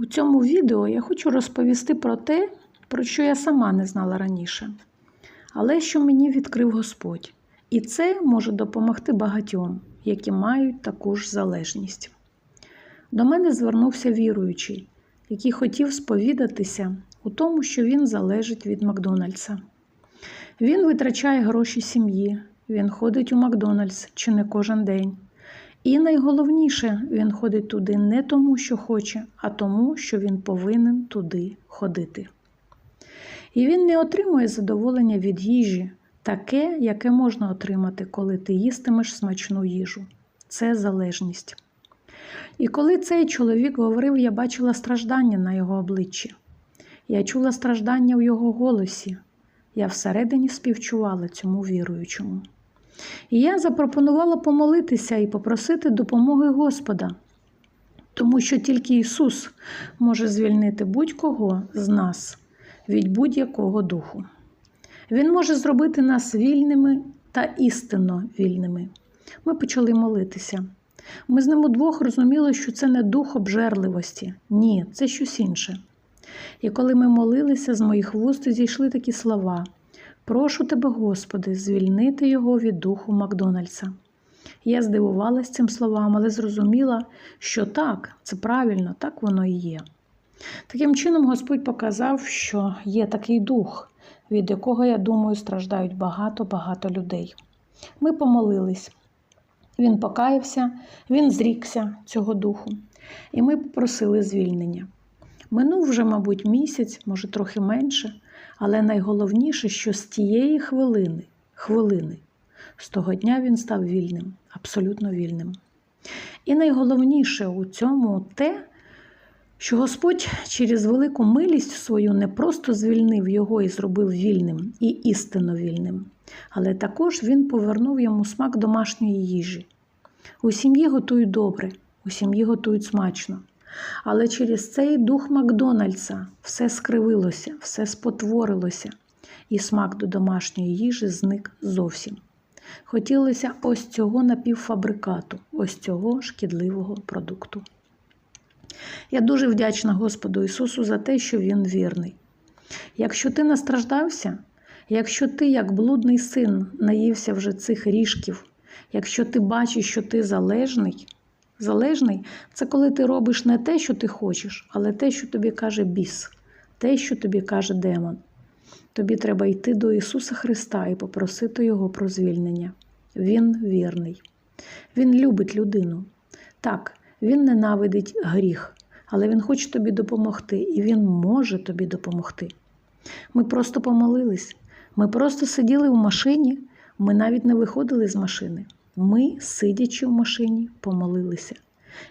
У цьому відео я хочу розповісти про те, про що я сама не знала раніше, але що мені відкрив Господь. І це може допомогти багатьом, які мають таку ж залежність. До мене звернувся віруючий, який хотів сповідатися у тому, що він залежить від Макдональдса. Він витрачає гроші сім'ї, він ходить у Макдональдс чи не кожен день. І найголовніше, він ходить туди не тому, що хоче, а тому, що він повинен туди ходити. І він не отримує задоволення від їжі, таке, яке можна отримати, коли ти їстимеш смачну їжу. Це залежність. І коли цей чоловік говорив, я бачила страждання на його обличчі. Я чула страждання в його голосі. Я всередині співчувала цьому віруючому. І я запропонувала помолитися і попросити допомоги Господа, тому що тільки Ісус може звільнити будь-кого з нас від будь-якого духу. Він може зробити нас вільними та істинно вільними. Ми почали молитися. Ми з ним удвох розуміли, що це не дух обжерливості, ні, це щось інше. І коли ми молилися, з моїх вуст зійшли такі слова. Прошу тебе, Господи, звільнити його від духу Макдональдса. Я здивувалася цим словам, але зрозуміла, що так, це правильно, так воно і є. Таким чином, Господь показав, що є такий дух, від якого, я думаю, страждають багато-багато людей. Ми помолились. Він покаявся, він зрікся цього духу, і ми попросили звільнення. Минув вже, мабуть, місяць, може трохи менше, але найголовніше, що з тієї хвилини, хвилини, з того дня він став вільним, абсолютно вільним. І найголовніше у цьому те, що Господь через велику милість свою не просто звільнив його і зробив вільним і істинно вільним, але також він повернув йому смак домашньої їжі. У сім'ї готують добре, у сім'ї готують смачно. Але через цей дух Макдональдса все скривилося, все спотворилося, і смак до домашньої їжі зник зовсім. Хотілося ось цього напівфабрикату, ось цього шкідливого продукту. Я дуже вдячна Господу Ісусу за те, що Він вірний. Якщо ти настраждався, якщо ти, як блудний син, наївся вже цих ріжків, якщо ти бачиш, що ти залежний, залежний це коли ти робиш не те, що ти хочеш, але те, що тобі каже біс, те, що тобі каже демон. Тобі треба йти до Ісуса Христа і попросити Його про звільнення. Він вірний. Він любить людину. Так, Він ненавидить гріх, але Він хоче тобі допомогти, і Він може тобі допомогти. Ми просто помолились, ми просто сиділи в машині, ми навіть не виходили з машини. Ми, сидячи в машині, помолилися.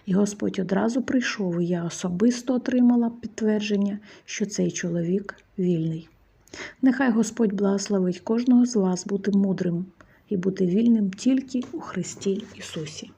І Господь одразу прийшов, і я особисто отримала підтвердження, що цей чоловік вільний. Нехай Господь благословить кожного з вас бути мудрим і бути вільним тільки у Христі Ісусі.